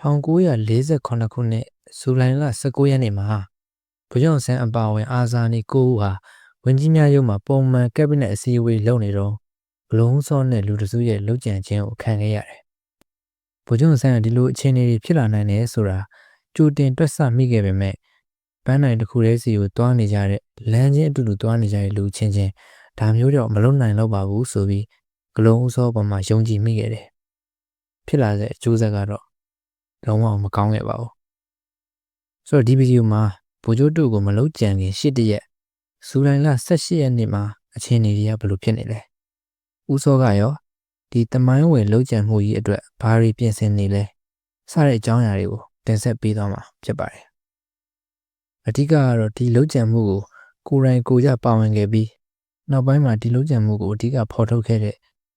1948ခုနှစ်ဇူလိုင်လ19ရက်နေ့မှာဗိုလ်ချုပ်ဆန်းအပါအဝင်အာဇာနည်9ဦးဟာဝင်းကြီးများရုံးမှာပုံမှန်ကက်ဘိနက်အစည်းအဝေးလုပ်နေတော့ဘလုံးစောနဲ့လူတစုရဲ့လှုပ်ကြံခြင်းကိုခံခဲ့ရတယ်။ဗိုလ်ချုပ်ဆန်းကဒီလိုအခြေအနေတွေဖြစ်လာနိုင်တယ်ဆိုတာကြိုတင်တွက်ဆမိခဲ့ပေမဲ့ပန်းနိုင်တစ်ခုတည်းစီကိုတွားနေကြတဲ့လမ်းချင်းအတူတူတွားနေကြတဲ့လူချင်းချင်းဒါမျိုးတော့မလုပ်နိုင်တော့ပါဘူးဆိုပြီးဂလုံးစောပေါ်မှာယုံကြည်မိခဲ့တယ်။ဖြစ်လာတဲ့အကျိုးဆက်ကတော့ လုံးဝမကောင်းခဲ့ပါဘူးဆိုတော့ဒီဗီဒီယိုမှာဗိုလ်ချုပ်တို့ကိုမလုံးကြံခင်ရှစ်တရက်ဇူလိုင်လ18ရက်နေ့မှာအခြေအနေတွေကဘယ်လိုဖြစ်နေလဲဦးစောကရောဒီတမိုင်းဝင်လုံးကြံမှုကြီးအတွက်ဘာတွေပြင်ဆင်နေလဲစတဲ့အကြောင်းအရာတွေကိုတင်ဆက်ပေးသွားမှာဖြစ်ပါတယ်အဓိကကတော့ဒီလုံးကြံမှုကိုကိုယ်တိုင်ကိုယ်ကြပါဝင်ခဲ့ပြီးနောက်ပိုင်းမှာဒီလုံးကြံမှုကိုအဓိကဖော်ထုတ်ခဲ့တဲ့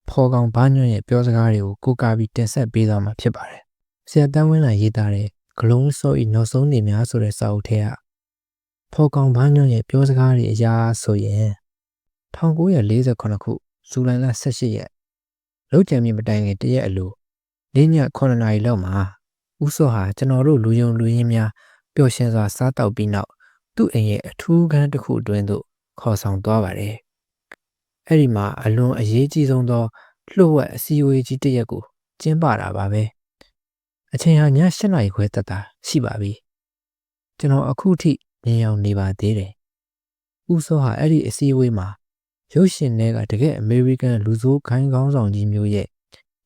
ဖော်ကောင်ဘာညွန့်ရဲ့ပြောစကားတွေကိုကိုးကားပြီးတင်ဆက်ပေးသွားမှာဖြစ်ပါတယ် ဆရာတန်းဝင်းလာရေးသားတဲ့ဂလုံးစောဤနောက်ဆုံးနေများဆိုတဲ့စာအုပ်ထဲကဖော်ကောင်ဘာညွန့်ရဲ့ပြောစကားတွေအရာဆိုရင်1948ခုဇူလိုင်လ18ရက်လောက်ကြံမြေမတိုင်ခင်တရက်အလိုနေ့ည9နာရီလောက်မှာဦးစောဟာကျွန်တော်တို့လူယုံလူရင်းများပျော်ရွှင်စွာစားတောက်ပြီးနောက်သူ့အိမ်ရဲ့အထူးခန်းတစ်ခုအတွင်းသို့ခေါ်ဆောင်သွားပါတယ်။အဲ့ဒီမှာအလွန်အရေးကြီးဆုံးသောလှုပ်ဝက်အစည်းအဝေးကြီးတစ်ရက်ကိုကျင်းပတာပါပဲ။ အချိန်ဟာည7နာရီခွဲတက်တာရှိပါပြီကျွန်တော်အခုထိမြင်အောင်နေပါသေးတယ်ဦးစောဟာအဲ့ဒီအစည်းအဝေးမှာရုပ်ရှင်တွေကတကယ်အမေရိကန်လူဆိုးခိုင်းကောင်းဆောင်ကြီးမျိုးရဲ့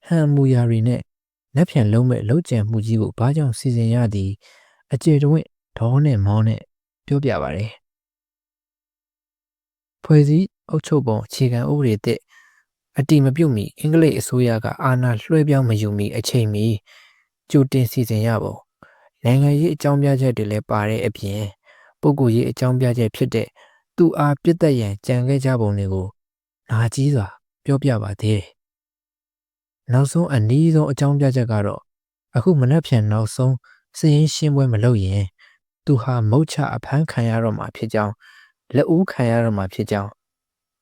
ဟန်မူယာရီနဲ့လက်ဖြံလုံးမဲ့လှုပ်ကြံမှုကြီးကိုဘာကြောင့်စီစဉ်ရသည်အကျေတဝင့်ဒေါနဲ့မောင်းနဲ့ပြောပြပါရတယ်ဖွဲ့စည်းအုပ်ချုပ်ပုံအခြေခံဥပဒေတဲ့အတိမပြုတ်မီအင်္ဂလိပ်အစိုးရကအာဏာလွှဲပြောင်းမယူမီအချိန်မီ ကြိုတင်စီစဉ်ရပုံနိုင်ငံရေးအကြောင်းပြချက်တွေလည်းပါတဲ့အပြင်ပုဂ္ဂိုလ်ရေးအကြောင်းပြချက်ဖြစ်တဲ့သူအားပြစ်သက်ရန်ကြံခဲ့ကြပုံတွေကိုနာကြီးစွာပြောပြပါသေးတယ်။နောက်ဆုံးအနည်းဆုံးအကြောင်းပြချက်ကတော့အခုမနှက်ဖြန်နောက်ဆုံးစည်ရင်ရှင်းပွဲမလုပ်ရင်သူဟာမုတ်ချအဖမ်းခံရတော့မှာဖြစ်ကြောင်းလက်ဦးခံရတော့မှာဖြစ်ကြောင်း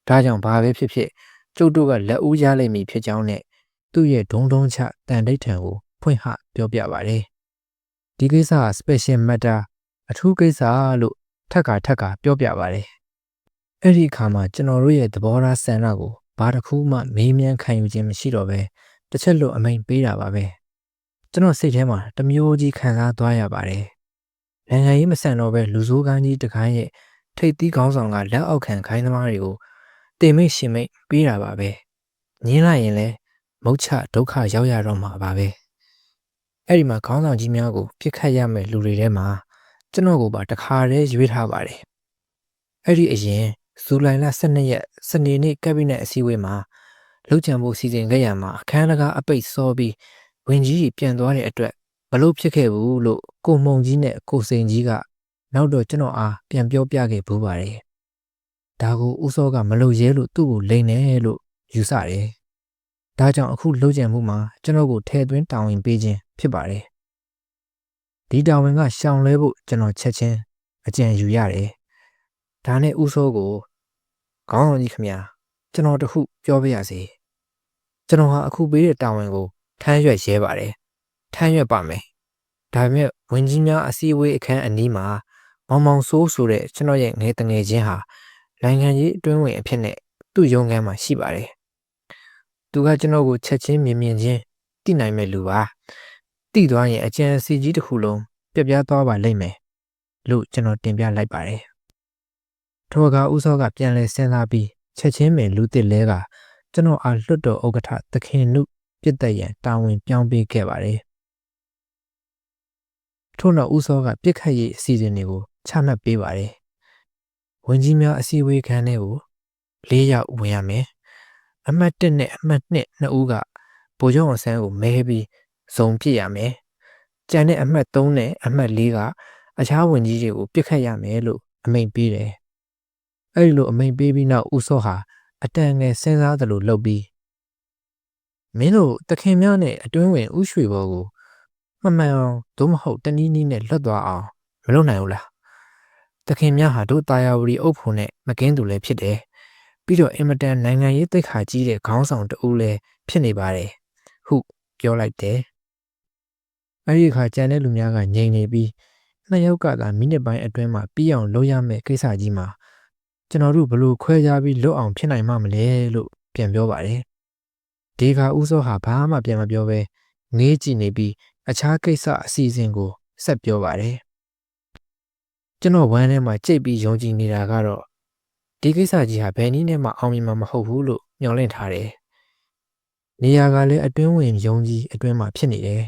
ဒါကြောင့်ဘာပဲဖြစ်ဖြစ်ကျုပ်တို့ကလက်ဦးရလိမ့်မည်ဖြစ်ကြောင်းနဲ့သူ့ရဲ့ဒုံဒုံချတန်တိတ်ထံကို ဖွင့်ဟပြောပြပါတယ်။ဒီကိစ္စက special matter အထူးကိစ္စလို့ထပ်ခါထပ်ခါပြောပြပါတယ်။အဲ့ဒီအခါမှာကျွန်တော်တို့ရဲ့သဘောထားဆန္ဒကိုဘာတစ်ခုမှမေးမြန်းခံယူခြင်းမရှိတော့ပဲတစ်ချက်လို့အမိန်ပေးတာပါပဲ။ကျွန်တော်စိတ်ထဲမှာတမျိုးကြီးခံစားသွားရပါတယ်။နိုင်ငံရေးမဆန်တော့ပဲလူဆိုးကန်းကြီးတခိုင်းရဲ့ထိတ်သီးခေါင်းဆောင်ကလက်အောက်ခံခိုင်းသမားတွေကိုတင်မိတ်ရှင်မိတ်ပေးတာပါပဲ။ညင်းလိုက်ရင်လည်းမုတ်ချဒုက္ခရောက်ရတော့မှာပါပဲ။ အဲ့ဒီမှာခေါင်းဆောင်ကြီးများကိုပြစ်ခတ်ရမယ့်လူတွေထဲမှာကျွန်တော်ကိုပါတခါတည်းရွေးထားပါတယ်အဲ့ဒီအရင်ဇူလိုင်လ12ရက်စနေနေ့ကက်ဘိနက်အစည်းအဝေးမှာလှုပ်ချံမှုစီစဉ်ခဲ့ရမှာအခမ်းအနားအပိတ်စောပြီးဝင်ကြီးပြန်သွားတဲ့အတွက်ဘလို့ဖြစ်ခဲ့ဘူးလို့ကိုမုံကြီးနဲ့ကိုစိန်ကြီးကနောက်တော့ကျွန်တော်အားပြန်ပြောပြခဲ့ဘူးပါတယ်ဒါကိုဦးစောကမလုပ်ရဲလို့သူ့ကိုလိန်တယ်လို့ယူဆတယ်ဒါကြောင့်အခုလှုပ်ကြံမှုမှာကျွန်တော်ကိုထဲသွင်းတာဝန်ပေးခြင်း ဖြစ်ပါတယ်။ဒီတာဝန်ကရှောင်လဲဖို့ကျွန်တော်ချက်ချင်းအကြံယူရတယ်။ဒါနဲ့ဥဆိုးကိုခေါင်းဆောင်ကြီးခမညာကျွန်တော်တခုပြောပြရစီ။ကျွန်တော်ဟာအခုပေးတဲ့တာဝန်ကိုထမ်းရွက်ရဲပါတယ်။ထမ်းရွက်ပါမယ်။ဒါပေမဲ့ဝင်ကြီးများအစည်းအဝေးအခန်းအနီးမှာမောင်မောင်ဆိုးဆိုတဲ့ကျွန်တော်ရဲ့ငယ်တငယ်ချင်းဟာနိုင်ငံရေးအတွင်းဝင်အဖြစ်နဲ့သူ့ရုံးခန်းမှာရှိပါတယ်။သူကကျွန်တော်ကိုချက်ချင်းမြင်မြင်ချင်းသိနိုင်မဲ့လူပါ တိသွားရင်အကျံစီကြီးတစ်ခုလုံးပြပြသွားပါလိမ့်မယ်လို့ကျွန်တော်တင်ပြလိုက်ပါတယ်ထိုကဥစောကပြန်လဲစဉ်းစားပြီးချက်ချင်းပင်လူတစ်လဲကကျွန်တော်အားလွတ်တော်ဥက္ကဋ္ဌသခင်နုပြစ်သက်ရန်တာဝန်ပြောင်းပေးခဲ့ပါတယ်ထို့နောက်ဥစောကပြစ်ခတ်ရေးအစီအစဉ်တွေကိုချမှတ်ပေးပါတယ်ဝင်ကြီးများအစည်းအဝေးခန်းထဲကို၄ယောက်ဝင်ရမယ်အမှတ်1နဲ့အမှတ်2နှစ်ဦးကဗိုလ်ချုပ်အောင်ဆန်းကိုမဲပြီး ဇုံပြစ်ရမယ်။ကြံတဲ့အမှတ်3နဲ့အမှတ်4ကအခြားဝင်ကြီးတွေကိုပြစ်ခတ်ရမယ်လို့အမိန့်ပေးတယ်။အဲဒီလိုအမိန့်ပေးပြီးနောက်ဦးစောဟာအတန်ငယ်စဉ်းစားသလိုလုပ်ပြီးမင်းတို့တခင်များနဲ့အတွင်းဝင်ဥရွှေဘောကိုမမှန်အောင်သို့မဟုတ်တနည်းနည်းနဲ့လွတ်သွားအောင်မလုပ်နိုင်ဘူးလား။တခင်များဟာတို့တာယာဝတီအုပ်ဖို့နဲ့မကင်းသူလည်းဖြစ်တယ်။ပြီးတော့အင်မတန်နိုင်ငံရေးသိက္ခာကြီးတဲ့ခေါင်းဆောင်တဦးလည်းဖြစ်နေပါတယ်။ဟုပြောလိုက်တယ် အဲ့ဒီအခါကြံတဲ့လူများကငြိမ်နေပြီးနှစ်ယောက်ကသာမိနစ်ပိုင်းအတွင်းမှာပြီးအောင်လုပ်ရမယ့်ကိစ္စကြီးမှာကျွန်တော်တို့ဘလို့ခွဲခြားပြီးလွတ်အောင်ဖြစ်နိုင်မှမလဲလို့ပြန်ပြောပါတယ်ဒီခါဦးစောဟာဘာမှပြန်မပြောဘဲငေးကြည့်နေပြီးအခြားကိစ္စအစီအစဉ်ကိုဆက်ပြောပါတယ်ကျွန်တော်ဝမ်းထဲမှာကြိတ်ပြီးယုံကြည်နေတာကတော့ဒီကိစ္စကြီးဟာဘယ်နည်းနဲ့မှအောင်မြင်မှာမဟုတ်ဘူးလို့မျှော်လင့်ထားတယ်နေရာကလည်းအတွင်းဝင်ယုံကြည်အတွင်းမှာဖြစ်နေတယ်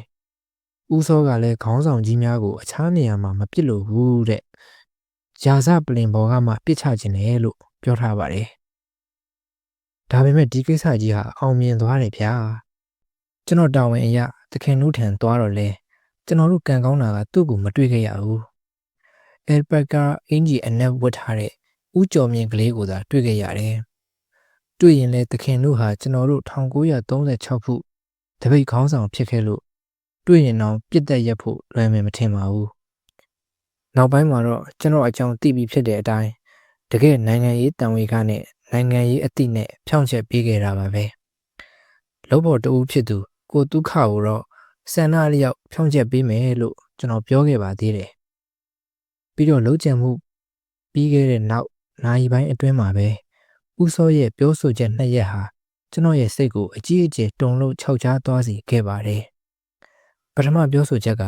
ဦးစောကလည်းခေါင်းဆောင်ကြီးများကိုအခြားနေရာမှာမပစ်လို့ဘူးတဲ့ဂျာဇပလင်ဘော်ကမှပစ်ချခြင်းတယ်လို့ပြောထားပါတယ်ဒါပေမဲ့ဒီကိစ္စကြီးဟာအောင်မြင်သွားတယ်ဗျာကျွန်တော်တာဝန်အရာသခင်တို့ထံသွားတော့လဲကျွန်တော်တို့ကံကောင်းတာကသူ့ကိုမတွေ့ခဲ့ရဘူးအဲလ်ဘတ်ကအင်ဂျီအနက်ဝတ်ထားတဲ့ဥကြော်မြင့်ကလေးကိုသာတွေ့ခဲ့ရတယ်တွေ့ရင်လဲသခင်တို့ဟာကျွန်တော်တို့1936ခုတပိတ်ခေါင်းဆောင်ဖြစ်ခဲ့လို့ တွေ့ရင်တော့ပြစ်သက်ရက်ဖို့လွယ်မယ်မထင်ပါဘူးနောက်ပိုင်းမှာတော့ကျွန်တော်အကြောင်းသိပြီးဖြစ်တဲ့အတိုင်းတကယ်နိုင်ငံရေးတန်ဝေကနဲ့နိုင်ငံရေးအသည့်နဲ့ဖြောင့်ချက်ပေးခဲ့တာပါပဲလောဘော်တူဖြစ်သူကိုဒုက္ခကိုတော့ဆန္ဒလျောက်ဖြောင့်ချက်ပေးမယ်လို့ကျွန်တော်ပြောခဲ့ပါသေးတယ်ပြီးတော့လုံးချင်မှုပြီးခဲ့တဲ့နောက်နိုင်ပိုင်းအတွင်းမှာပဲဦးစောရဲ့ပြောဆိုချက်နှစ်ရက်ဟာကျွန်တော်ရဲ့စိတ်ကိုအကြီးအကျယ်တုန်လှုပ်ခြောက်ခြားသွားစေခဲ့ပါတယ် ပထမပြောဆိုချက်က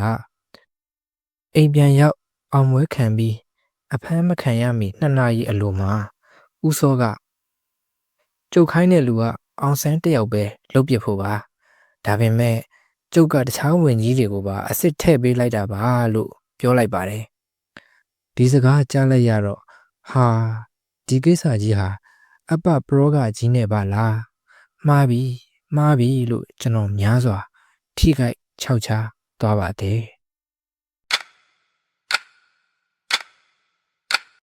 အိမ်ပြန်ရောက်အောင်မွေးခံပြီးအဖမ်းမခံရမီနှစ်နာရီအလိုမှာဦးစောကကျုပ်ခိုင်းတဲ့လူကအောင်ဆန်းတယောက်ပဲလှုပ်ပစ်ဖို့ပါဒါပေမဲ့ကျုပ်ကတခြားဝင်ကြီးတွေကိုပါအစ်စ်ထည့်ပေးလိုက်တာပါလို့ပြောလိုက်ပါတယ်ဒီစကားကြားလိုက်ရတော့ဟာဒီကိစ္စကြီးဟာအပပရောဂကြီးနဲ့ပါလားမှားပြီမှားပြီလို့ကျွန်တော်များစွာ ထိခိုက် ခြောက်ခြားသွားပါတယ်